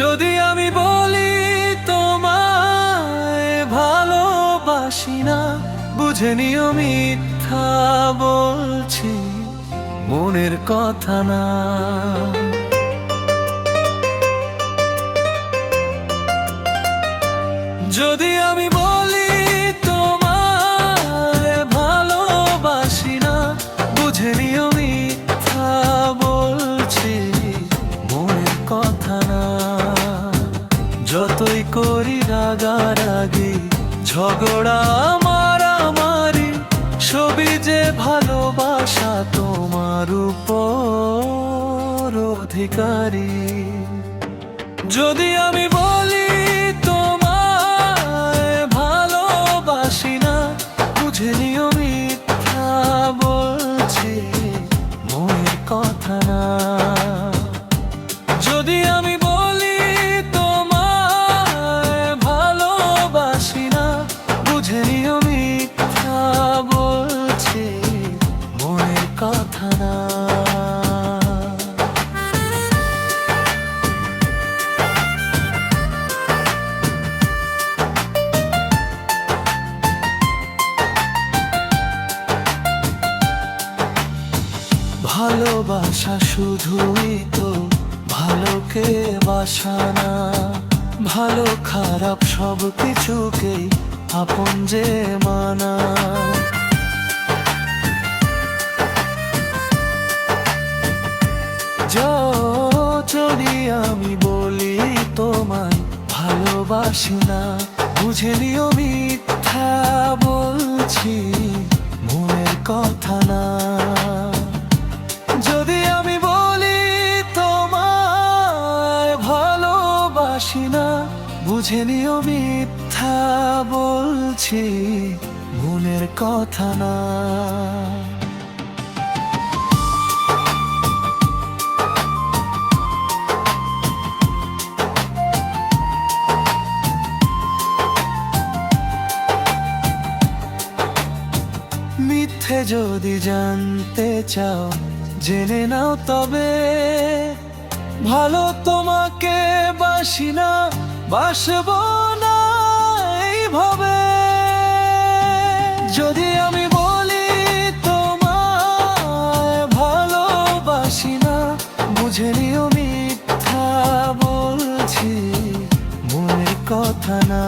যদি আমি বলি তোমায় ভালোবাসি না বুঝে নিও মিথ্যা বলছি মনের কথা না। যতই করি রাগারাগি, ঝগড়া, মারামারি ছবি যে ভালোবাসা তোমার উপর অধিকারী। যদি আমি বলি তোমায় ভালোবাসি না, বুঝে মিথ্যা বলছি, মনের কথা না। ভালোবাসা শুধুই তো ভালোকে বাসা না। ভালো, খারাপ সব কিছুকেই আপন যে মানা। যদি আমি বলি তোমায় ভালোবাসি না, বুঝে নিও মিথ্যা বলছি। বুঝে নিও মিথ্যা বলছি মনের কথা না। মিথ্যে যদি জানতে চাও, জেনে নাও তবে। ভালো তোমাকে বাসি না বাসব না এইভাবে। যদি আমি বলি তোমায় ভালোবাসি না, বুঝে নিও মিথ্যা বলছি, মনের কথা না।